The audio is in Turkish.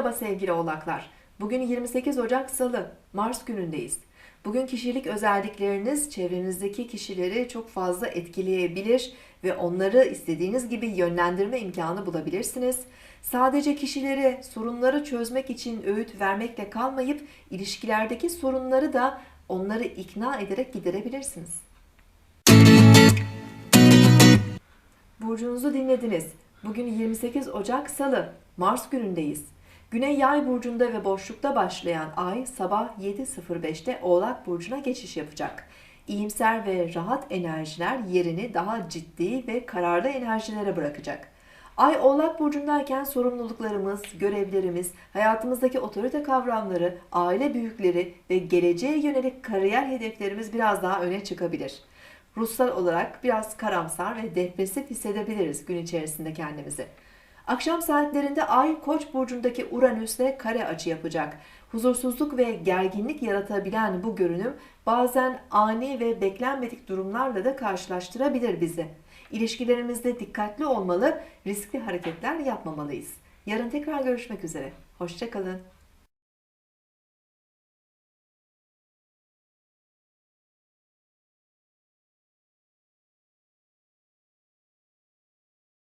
Merhaba sevgili oğlaklar. Bugün 28 Ocak Salı, Mars günündeyiz. Bugün kişilik özellikleriniz çevrenizdeki kişileri çok fazla etkileyebilir ve onları istediğiniz gibi yönlendirme imkanı bulabilirsiniz. Sadece kişilere sorunları çözmek için öğüt vermekle kalmayıp ilişkilerdeki sorunları da onları ikna ederek giderebilirsiniz. Burcunuzu dinlediniz. Bugün 28 Ocak Salı, Mars günündeyiz. Güney Yay burcunda ve boşlukta başlayan ay sabah 7.05'te Oğlak burcuna geçiş yapacak. İyimser ve rahat enerjiler yerini daha ciddi ve kararlı enerjilere bırakacak. Ay Oğlak burcundayken sorumluluklarımız, görevlerimiz, hayatımızdaki otorite kavramları, aile büyükleri ve geleceğe yönelik kariyer hedeflerimiz biraz daha öne çıkabilir. Ruhsal olarak biraz karamsar ve depresif hissedebiliriz gün içerisinde kendimizi. Akşam saatlerinde Ay Koç burcundaki Uranüs'le kare açı yapacak. Huzursuzluk ve gerginlik yaratabilen bu görünüm bazen ani ve beklenmedik durumlarla da karşılaştırabilir bizi. İlişkilerimizde dikkatli olmalı, riskli hareketler yapmamalıyız. Yarın tekrar görüşmek üzere. Hoşçakalın.